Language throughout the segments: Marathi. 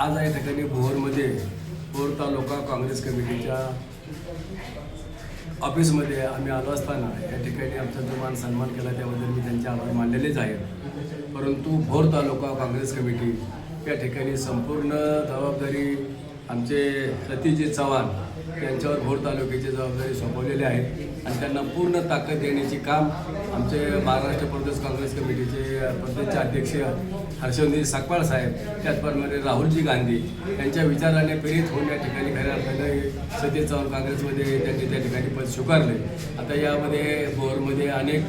आज या ठिकाणी भोरमध्ये भोर तालुका काँग्रेस कमिटीच्या ऑफिसमध्ये आम्ही आलो असताना या ठिकाणी आमचा जो मान सन्मान केला त्याबद्दल मी त्यांचे आभार मानलेलेच आहेत. परंतु भोर तालुका काँग्रेस कमिटी या ठिकाणी संपूर्ण जबाबदारी आमचे सतीजी चव्हाण त्यांच्यावर भोर तालुक्याची जबाबदारी सोपवलेली आहे आणि त्यांना पूर्ण ताकद देण्याचे काम आमचे महाराष्ट्र प्रदेश काँग्रेस कमिटीचे प्रदेशचे अध्यक्ष हर्षवर्धन सकपाळ साहेब त्याचप्रमाणे राहुलजी गांधी यांच्या विचाराने प्रेरित होऊन या ठिकाणी खऱ्या अर्थाने सतीश चव्हाण काँग्रेसमध्ये त्यांनी त्या ठिकाणी पद स्वीकारले. आता यामध्ये भोरमध्ये अनेक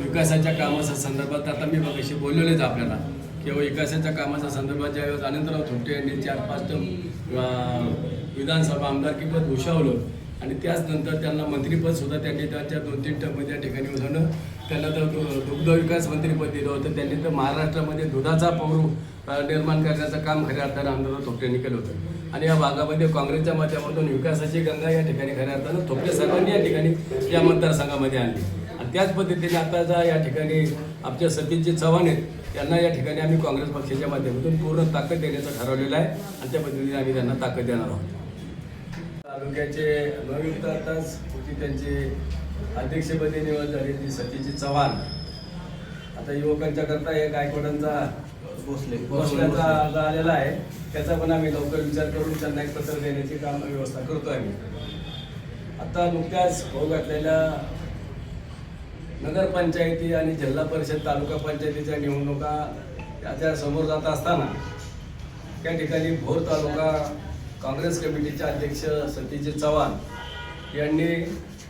विकासाच्या कामाच्या संदर्भात आता मी मगाशी बोललेलेच आपल्याला किंवा विकासाच्या कामाच्या संदर्भात ज्यावेळेस अनंतराव थोपटे यांनी चार पाच विधानसभा आमदारकीपद भूषावलं आणि त्याच नंतर त्यांना मंत्रीपद सुद्धा त्यांनी त्यांच्या दोन तीन टर्ममध्ये या ठिकाणी होतं त्यांना तर दु- दुग्ध विकास दिलं होतं. त्यांनी तर महाराष्ट्रामध्ये दुधाचा पौर निर्माण करण्याचं काम खऱ्या अर्थानं आमदार थोपटेंनी केलं होतं. आणि या भागामध्ये काँग्रेसच्या माध्यमातून विकासाची गंगा या ठिकाणी खऱ्या अर्थानं थोपटे साहेबांनी या ठिकाणी या मतदारसंघामध्ये आणली. आणि त्याच पद्धतीने आता या ठिकाणी आमच्या सतीशजी चव्हाण आहेत त्यांना या ठिकाणी आम्ही काँग्रेस पक्षाच्या माध्यमातून पूर्ण ताकद देण्याचं ठरवलेलं आहे. आणि त्या पद्धतीने आम्ही त्यांना ताकद देणार आहोत. तालुक्याचे नवीन आताच होती त्यांची अध्यक्षपदी निवड झालेली सतीशजी चव्हाण. आता युवकांच्या करता एक गायकवाडांचा भोसले घोषणाचा अर्ज आलेला आहे त्याचा पण आम्ही लवकर विचार करून त्यांना एक पत्र देण्याची काम व्यवस्था करतो आम्ही. आता नुकत्याच होऊ घातलेल्या नगरपंचायती आणि जिल्हा परिषद तालुका पंचायतीच्या निवडणुका त्याच्यासमोर जात असताना त्या ठिकाणी भोर तालुका काँग्रेस कमिटीचे अध्यक्ष सतीश चव्हाण यांनी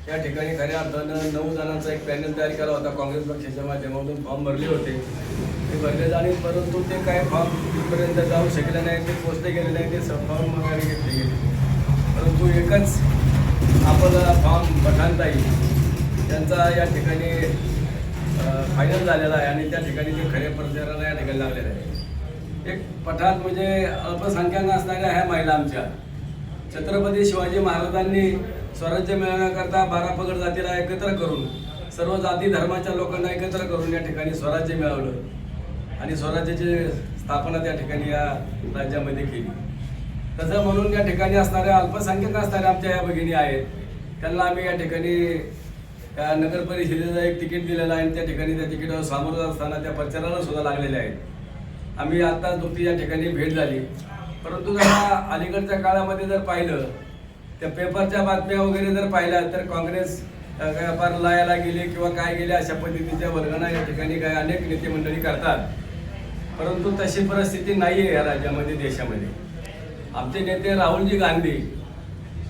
या ठिकाणी खऱ्या अर्थानं नऊ जणांचा एक पॅनल तयार केला होता. काँग्रेस पक्षाच्या माध्यमातून फॉर्म भरले होते. ते भरले जाणे परंतु ते काय फॉर्म तिथपर्यंत जाऊ शकले नाही ते पोचले गेले नाही ते फॉर्म वगैरे घेतले गेले. परंतु एकच आपला फॉर्म पठाणताई त्यांचा या ठिकाणी फायनल झालेला आहे आणि त्या ठिकाणी ते खऱ्या प्रचाराला या ठिकाणी लागलेलं आहे एक पठाण म्हणजे अल्पसंख्याक असणाऱ्या ह्या महिला आमच्या छत्रपती शिवाजी महाराजांनी स्वराज्य मिळवण्याकरता बारा पगड जातीला एकत्र करून सर्व जाती धर्माच्या लोकांना एकत्र करून या ठिकाणी स्वराज्य मिळवलं. आणि स्वराज्याची स्थापना त्या ठिकाणी या राज्यामध्ये केली. तसं म्हणून या ठिकाणी असणाऱ्या अल्पसंख्याक असणाऱ्या आमच्या या भगिनी आहेत. त्यांना आम्ही या ठिकाणी त्या नगर परिषदेचं एक तिकीट दिलेलं आहे आणि त्या ठिकाणी त्या तिकीटावर सामोरं असताना त्या प्रचाराला सुद्धा लागलेल्या आहेत. आम्ही आता नुकती या ठिकाणी भेट झाली. परंतु जरा अलीकडच्या काळामध्ये जर पाहिलं त्या पेपरच्या बातम्या वगैरे जर पाहिल्या तर काँग्रेस फार लायाला गेले किंवा काय गेले अशा पद्धतीच्या वर्गणा या ठिकाणी काय अनेक नेते मंडळी करतात. परंतु तशी परिस्थिती नाही आहे या राज्यामध्ये देशामध्ये. आमचे नेते राहुलजी गांधी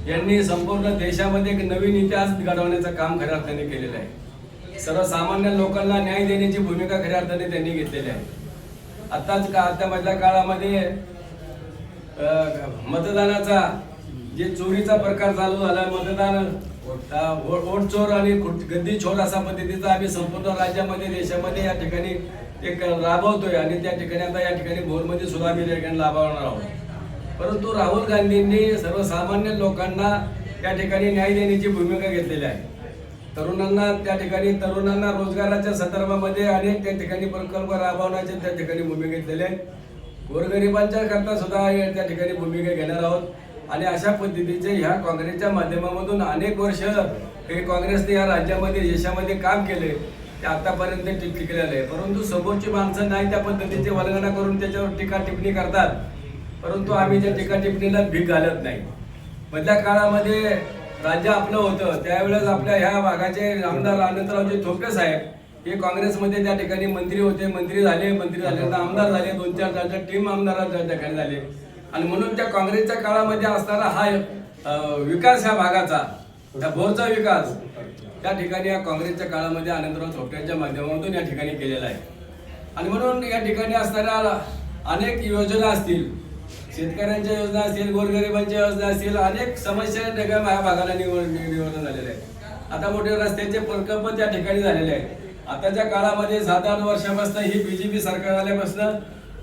यांनी संपूर्ण देशामध्ये एक नवीन इतिहास घडवण्याचं काम खऱ्या अर्थाने केलेलं आहे. सर्वसामान्य लोकांना न्याय देण्याची भूमिका खऱ्या अर्थाने त्यांनी घेतलेली आहे. आताच का आता मधल्या काळामध्ये मतदानाचा जे चोरीचा प्रकार चालू झाला मतदान हो, ओट वोट चोर आणि गद्दी चोर असा पद्धतीचा आम्ही संपूर्ण राज्यामध्ये देशामध्ये या ठिकाणी एक राबवतोय आणि त्या ठिकाणी आता या ठिकाणी भोरमध्ये सुद्धा आम्ही ठिकाणी राबवणार आहोत. परंतु राहुल गांधींनी सर्वसामान्य लोकांना त्या ठिकाणी न्याय देण्याची भूमिका घेतलेली आहे. तरुणांना त्या ठिकाणी तरुणांना रोजगाराच्या संदर्भामध्ये अनेक त्या ठिकाणी प्रकल्प राबवण्याचे त्या ठिकाणी भूमिका घेतलेले आहेत. गोरगरिबांच्या करता सुद्धा त्या ठिकाणी भूमिका घेणार आहोत. आणि अशा पद्धतीचे ह्या काँग्रेसच्या माध्यमामधून अनेक वर्ष हे काँग्रेसने या राज्यामध्ये देशामध्ये काम केले ते आतापर्यंत टिकलेलं आहे परंतु समोरची माणसं नाही त्या पद्धतीचे वर्गणा करून त्याच्यावर टीका टिप्पणी करतात. परंतु आम्ही त्या टीका टिप्पणीला भीक घालत नाही. मधल्या काळामध्ये राज्य आपलं होतं. त्यावेळेस आपल्या ह्या भागाचे आमदार अनंतरावजी थोपटे साहेब हे काँग्रेसमध्ये त्या ठिकाणी मंत्री होते. मंत्री झाले मंत्री झाल्यानंतर आमदार झाले. दोन चार चार टीम आमदार त्या ठिकाणी झाले. आणि म्हणून त्या काँग्रेसच्या काळामध्ये असणारा हा विकास ह्या भागाचा त्या भोरचा विकास त्या ठिकाणी या काँग्रेसच्या काळामध्ये आनंदराव थोपट्यांच्या माध्यमातून या ठिकाणी केलेला आहे. आणि म्हणून या ठिकाणी असणाऱ्या अनेक योजना असतील शेतकऱ्यांच्या योजना असतील गोरगरिबांच्या योजना असतील अनेक समस्या त्या माझ्या भागाला निवड निवडून झालेल्या आहेत. आता मोठे रस्त्याचे प्रकल्प त्या ठिकाणी झालेले आहेत. आताच्या काळामध्ये सात आठ वर्षापासून ही बीजेपी सरकार आल्यापासून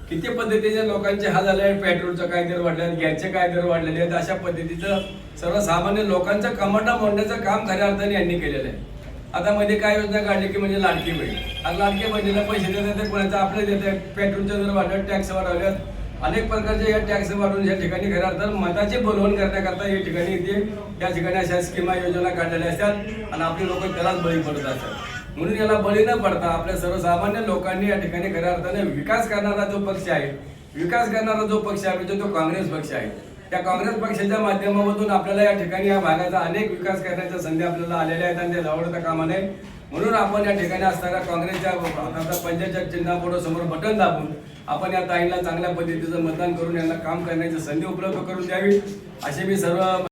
किती पद्धतीचे लोकांचे हाल झाले आहेत? पेट्रोलचं काय दर वाढले आहेत? गॅसचे काय दर वाढलेले आहेत? अशा पद्धतीचं सर्वसामान्य लोकांचं कमांडा मोडण्याचं काम खऱ्या अर्थाने यांनी केलेलं आहे. आता मध्ये काय योजना काढली की म्हणजे लाडकी बहीण. आता लाडकी बहिणीला पैसे देतात कोणाचं आपले देतात? पेट्रोलचे दर वाढले टॅक्स वाढवल्यात. अनेक प्रकारचे या टॅक्स वाढून या ठिकाणी खऱ्या अर्थात मताची बोलवण करण्याकरता या ठिकाणी इथे या ठिकाणी अशा स्कीमा योजना काढलेल्या असतात आणि आपली लोक त्यालाच बळी पडत असतात. म्हणून याला बळी न पडता आपल्या सर्वसामान्य लोकांनी या ठिकाणी खऱ्या अर्थाने विकास करणारा जो पक्ष आहे विकास करणारा जो पक्ष आहे म्हणजे तो काँग्रेस पक्ष आहे. त्या काँग्रेस पक्षाच्या माध्यमामधून आपल्याला या ठिकाणी या भागाचा अनेक विकास करण्याच्या संधी आपल्याला आलेल्या आहेत आणि त्या आवडता कामा नये म्हणून आपण या ठिकाणी असताना काँग्रेसच्या आता पंचायतच्या चिन्हापुढं समोर बटन दाबून आपण या ताईंना चांगल्या पद्धतीचं मतदान करून यांना काम करण्याची संधी उपलब्ध करून द्यावी. असे मी सर्व